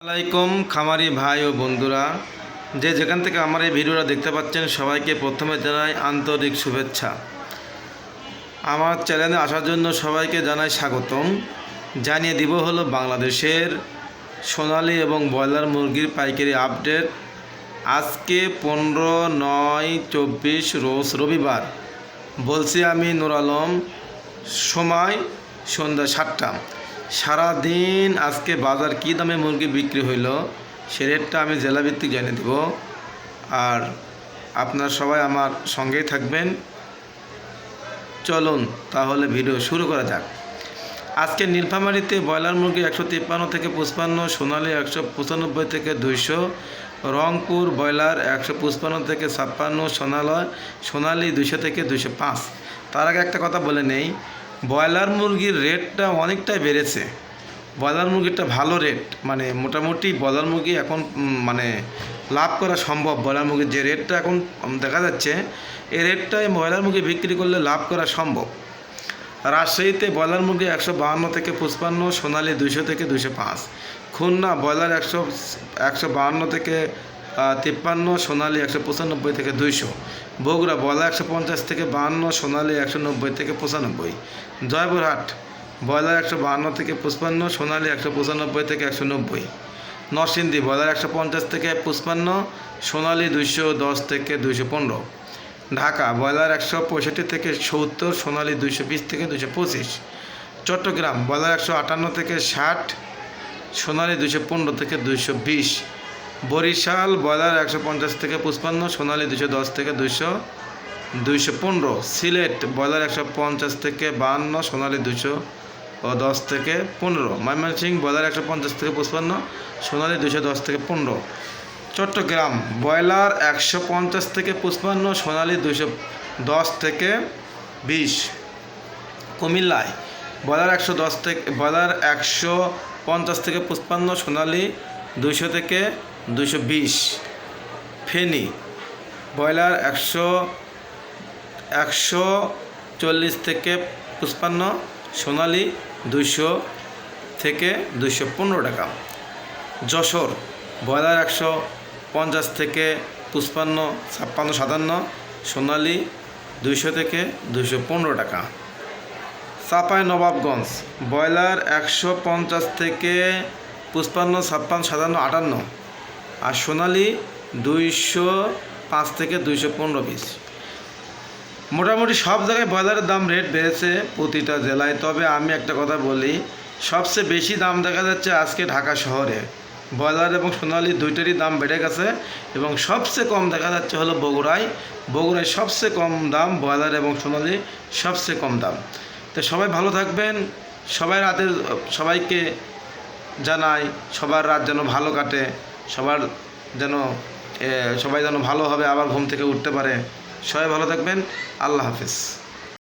আসসালামাইকুম খামারি ভাই ও বন্ধুরা। যে যেখান থেকে আমার এই ভিডিওটা দেখতে পাচ্ছেন, সবাইকে প্রথমে জানাই আন্তরিক শুভেচ্ছা। আমার চ্যানেলে আসার জন্য সবাইকে জানাই স্বাগতম। জানিয়ে দিব হলো বাংলাদেশের সোনালি এবং ব্রয়লার মুরগির পাইকারি আপডেট। আজকে পনেরো নয় চব্বিশ রোজ রবিবার। বলছি আমি নুর আলম সময় সন্ধ্যা সাতটা। সারাদিন আজকে বাজার কী দামে মুরগি বিক্রি হইল, সে রেটটা আমি জেলাভিত্তিক জানিয়ে দেব। আর আপনারা সবাই আমার সঙ্গেই থাকবেন। চলুন তাহলে ভিডিও শুরু করা যাক। আজকে নীলফামারিতে ব্রয়লার মুরগি একশো তিপ্পান্ন থেকে পঁচপান্ন, সোনালি একশো পঁচানব্বই থেকে দুইশো, রংপুর ব্রয়লার একশো পঁচপান্ন থেকে ছাপ্পান্ন, সোনালয় সোনালি দুইশো থেকে দুইশো পাঁচ। তার আগে একটা কথা বলে নেই ব্রয়লার মুরগির রেটটা অনেকটাই বেড়েছে। ব্রয়লার মুরগিটা ভালো রেট মানে মোটামুটি ব্রয়লার মুরগি এখন মানে লাভ করা সম্ভব। ব্রয়লার মুরগির যে রেটটা এখন দেখা যাচ্ছে, এই রেটটায় ব্রয়লার মুরগি বিক্রি করলে লাভ করা সম্ভব। রাজশাহীতে ব্রয়লার মুরগি একশো বাহান্ন থেকে পঁচপান্ন, সোনালি দুইশো থেকে দুইশো পাঁচ, খুলনা ব্রয়লার একশো একশো বাহান্ন থেকে তিপ্পান্ন, সোনালি একশো পঁচানব্বই থেকে দুইশো। বগুড়া ব্রয়লার একশো পঞ্চাশ থেকে বাহান্ন, সোনালি একশো নব্বই থেকে পঁচানব্বই। জয়পুরহাট ব্রয়লার একশো বাহান্ন থেকে পঁচপান্ন, সোনালি একশো পঁচানব্বই থেকে একশো নব্বই। নরসিংদী ব্রয়লার একশো পঞ্চাশ থেকে পঁচপান্ন, সোনালি দুইশো দশ থেকে দুইশো পনেরো। ঢাকা ব্রয়লার একশো পঁয়ষট্টি থেকে সত্তর, সোনালি দুইশো বিশ থেকে দুইশো পঁচিশ। চট্টগ্রাম ব্রয়লার একশো আটান্ন থেকে ষাট, সোনালি দুইশো পনেরো থেকে দুইশো বিশ। বরিশাল ব্রয়লার একশো পঞ্চাশ থেকে পঁচপান্ন সোনালি দুইশো দশ থেকে দুইশো দুইশো পনেরো, সিলেট ব্রয়লার একশো পঞ্চাশ থেকে বাহান্ন, সোনালি দুইশো ও দশ থেকে পনেরো, ময়মনসিংহ ব্রয়লার একশো পঞ্চাশ থেকে পঁচপান্ন সোনালি দুইশো দশ থেকে পনেরো। চট্টগ্রাম ব্রয়লার একশো পঞ্চাশ থেকে পঁচপান্ন সোনালি দুইশো দশ থেকে বিশ। কুমিল্লায় ব্রয়লার একশো দশ থেকে ব্রয়লার একশো পঞ্চাশ থেকে পঁচপান্ন সোনালি দুইশো থেকে দুইশো বিশ ফেনী, ব্রয়লার একশো একশো চল্লিশ থেকে পঁচপান্ন সোনালি দুইশো থেকে দুইশো পনেরো টাকা। যশোর, ব্রয়লার একশো পঞ্চাশ থেকে পঁচপান্ন ছাপ্পান্ন, সাতান্ন, সোনালি দুইশো থেকে দুইশো পনেরো টাকা। চাপাই নবাবগঞ্জ, ব্রয়লার একশো পঞ্চাশ থেকে পঁচপান্ন ছাপ্পান্ন, সাতান্ন, আটান্ন। আর সোনালি দুইশো পাঁচ থেকে দুইশো পনেরো পিস মোটামুটি সব জায়গায় ব্রয়লারের দাম রেট বেড়েছে প্রতিটা জেলায়। তবে আমি একটা কথা বলি, সবচেয়ে বেশি দাম দেখা যাচ্ছে আজকে ঢাকা শহরে। ব্রয়লার এবং সোনালি দুইটারই দাম বেড়ে গেছে এবং সবচেয়ে কম দেখা যাচ্ছে হলো বগুড়ায়। বগুড়ায় সবচেয়ে কম দাম ব্রয়লার এবং সোনালি সবচেয়ে কম দাম। তো সবাই ভালো থাকবেন, সবাই রাতের, সবাইকে জানাই সবার রাত যেন ভালো কাটে। সবার যেন সবাই যেন ভালোভাবে আবার ঘুম থেকে উঠতে পারে। সবাই ভালো থাকবেন। আল্লাহ হাফিজ।